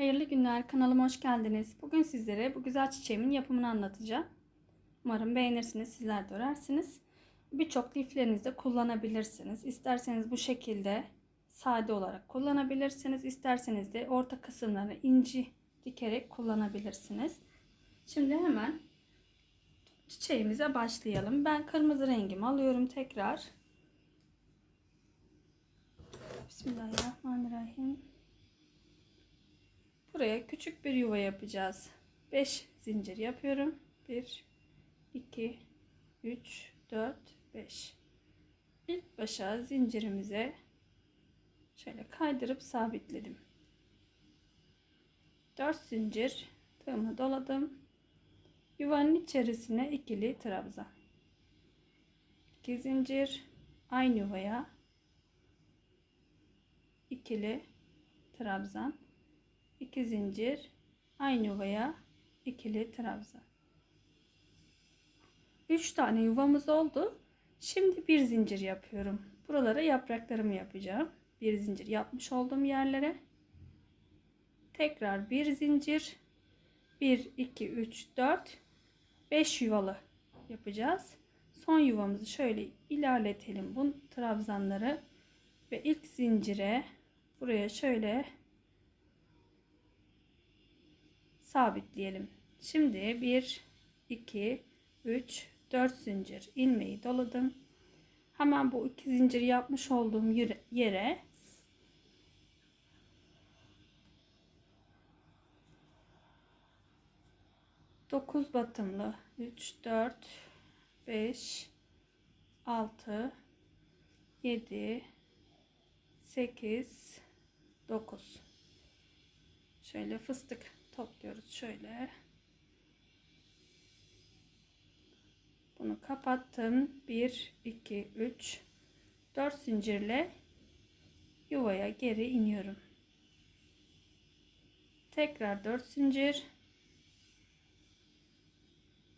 Hayırlı günler kanalıma hoş geldiniz. Bugün sizlere bu güzel çiçeğimin yapımını anlatacağım. Umarım beğenirsiniz, sizler de örersiniz. Birçok liflerinizde kullanabilirsiniz. İsterseniz bu şekilde sade olarak kullanabilirsiniz. İsterseniz de orta kısımlarını inci dikerek kullanabilirsiniz. Şimdi hemen çiçeğimize başlayalım. Ben kırmızı rengimi alıyorum tekrar. Bismillahirrahmanirrahim. Buraya küçük bir yuva yapacağız. 5 zincir yapıyorum. 1 2 3 4 5. İlk başa zincirimize şöyle kaydırıp sabitledim. 4 zincir tığımı doladım. Yuvanın içerisine ikili trabzan. 2 zincir aynı yuvaya ikili trabzan 2 zincir aynı yuvaya ikili trabzan. 3 tane yuvamız oldu. Şimdi bir zincir yapıyorum. Buralara yapraklarımı yapacağım. Bir zincir yapmış olduğum yerlere. Tekrar bir zincir. 1 2 3 4 5 yuvalı yapacağız. Son yuvamızı şöyle ilerletelim bu trabzanları ve ilk zincire buraya şöyle sabitleyelim. Şimdi 1 2 3 4 zincir ilmeği doladım. Hemen bu iki zincir yapmış olduğum yere dokuz batımlı 3 4 5 6 7 8 9 şöyle fıstık şöyle. Bunu kapattım. 1 2 3 4 zincirle yuvaya geri iniyorum. Tekrar 4 zincir.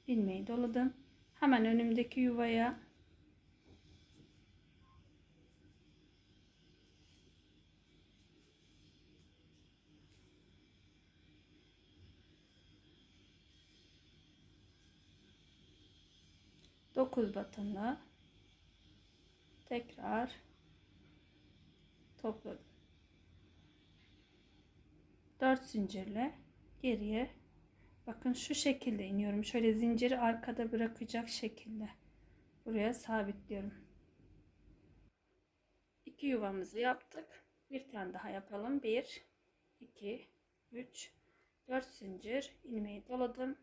İlmeği doladım. Hemen önümdeki yuvaya 9 batımlı tekrar topladım. 4 zincirle geriye bakın şu şekilde iniyorum. Şöyle zinciri arkada bırakacak şekilde buraya sabitliyorum. 2 yuvamızı yaptık. Bir tane daha yapalım. 1 2 3 4 zincir ilmeği doladım.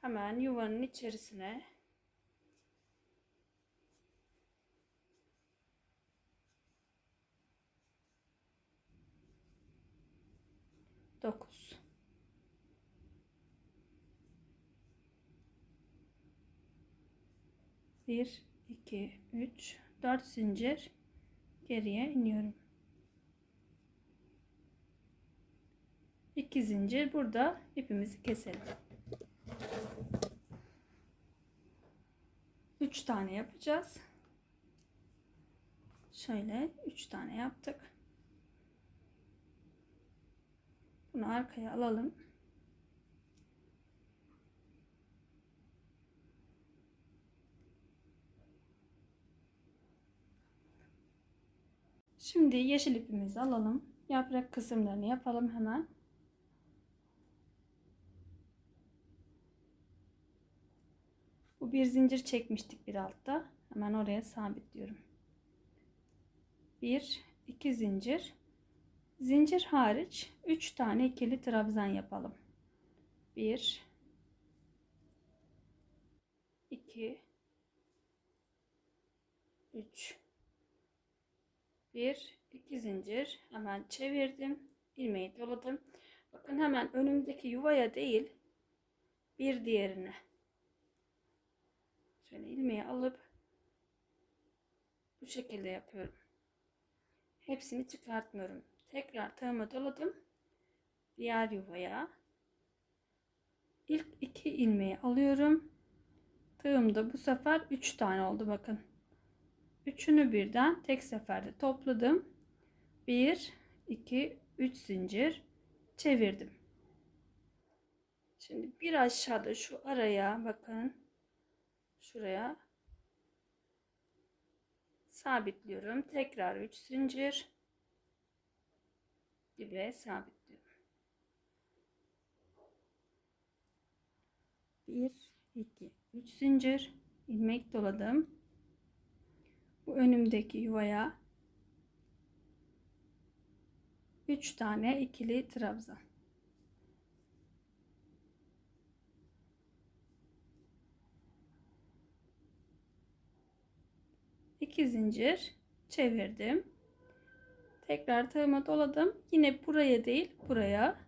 Hemen yuvanın içerisine 9 1 2 3 4 zincir geriye iniyorum. 2 zincir burada ipimizi keselim. 3 tane yapacağız. Şöyle 3 tane yaptık. Bunu arkaya alalım. Şimdi yeşil ipimizi alalım. Yaprak kısımlarını yapalım hemen. Bu bir zincir çekmiştik bir altta. Hemen oraya sabitliyorum. Bir, iki zincir. Zincir hariç 3 tane ikili trabzan yapalım. 1 2 3 1 2 zincir hemen çevirdim. ilmeği doladım. Bakın hemen önümdeki yuvaya değil bir diğerine. Şöyle ilmeği alıp bu şekilde yapıyorum. Hepsini çıkartmıyorum. Tekrar tığımı doladım. Diğer yuvaya. İlk iki ilmeği alıyorum. Tığımda bu sefer 3 tane oldu bakın. Üçünü birden tek seferde topladım. 1 2 3 zincir çevirdim. Şimdi bir aşağıda şu araya bakın. Şuraya sabitliyorum. Tekrar 3 zincir dibe sabitliyorum. 1 2 3 zincir ilmek doladım. Bu önümdeki yuvaya 3 tane ikili trabzan. İki zincir çevirdim. Tekrar tığıma doladım. Yine buraya değil, buraya.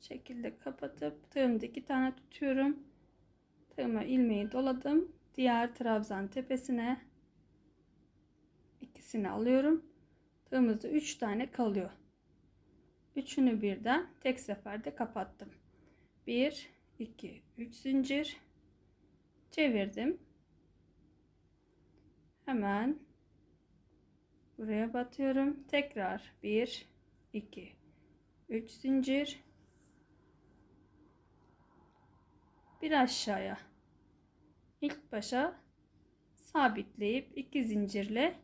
Şekilde kapatıp tığımda iki tane tutuyorum. Tığıma ilmeği doladım. Diğer trabzan tepesine ikisini alıyorum. Tığımızda 3 tane kalıyor. Üçünü birden tek seferde kapattım. 1 2 3 zincir çevirdim. Hemen buraya batıyorum. Tekrar 1 2 3 zincir bir aşağıya ilk başa sabitleyip iki zincirle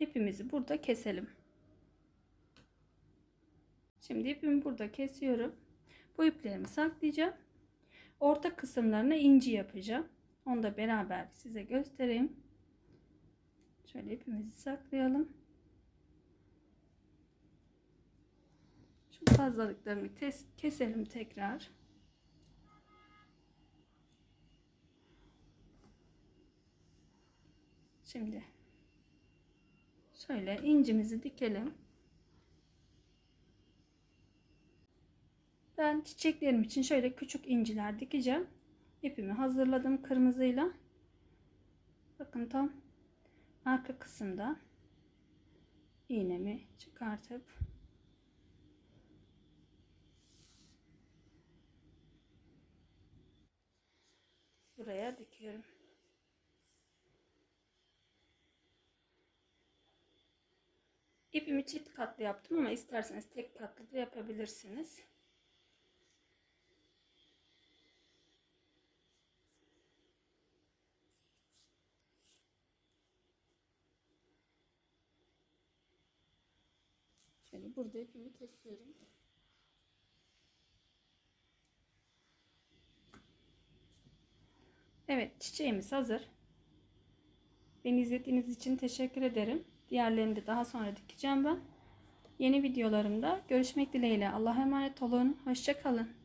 ipimizi burada keselim. Şimdi ipimi burada kesiyorum. Bu iplerimi saklayacağım. Orta kısımlarına inci yapacağım. Onu da beraber size göstereyim. Şöyle ipimizi saklayalım. Şu fazlalıklarını keselim tekrar. Şimdi şöyle incimizi dikelim. Ben çiçeklerim için şöyle küçük inciler dikeceğim. İpimi hazırladım kırmızıyla. Bakın tam arka kısımda iğnemi çıkartıp buraya dikiyorum. İpimi çift katlı yaptım ama isterseniz tek katlı da yapabilirsiniz. Şöyle burada ipimi kesiyorum. Evet çiçeğimiz hazır. Beni izlediğiniz için teşekkür ederim. Diğerlerini de daha sonra dikeceğim ben. Yeni videolarımda görüşmek dileğiyle. Allah'a emanet olun. Hoşçakalın.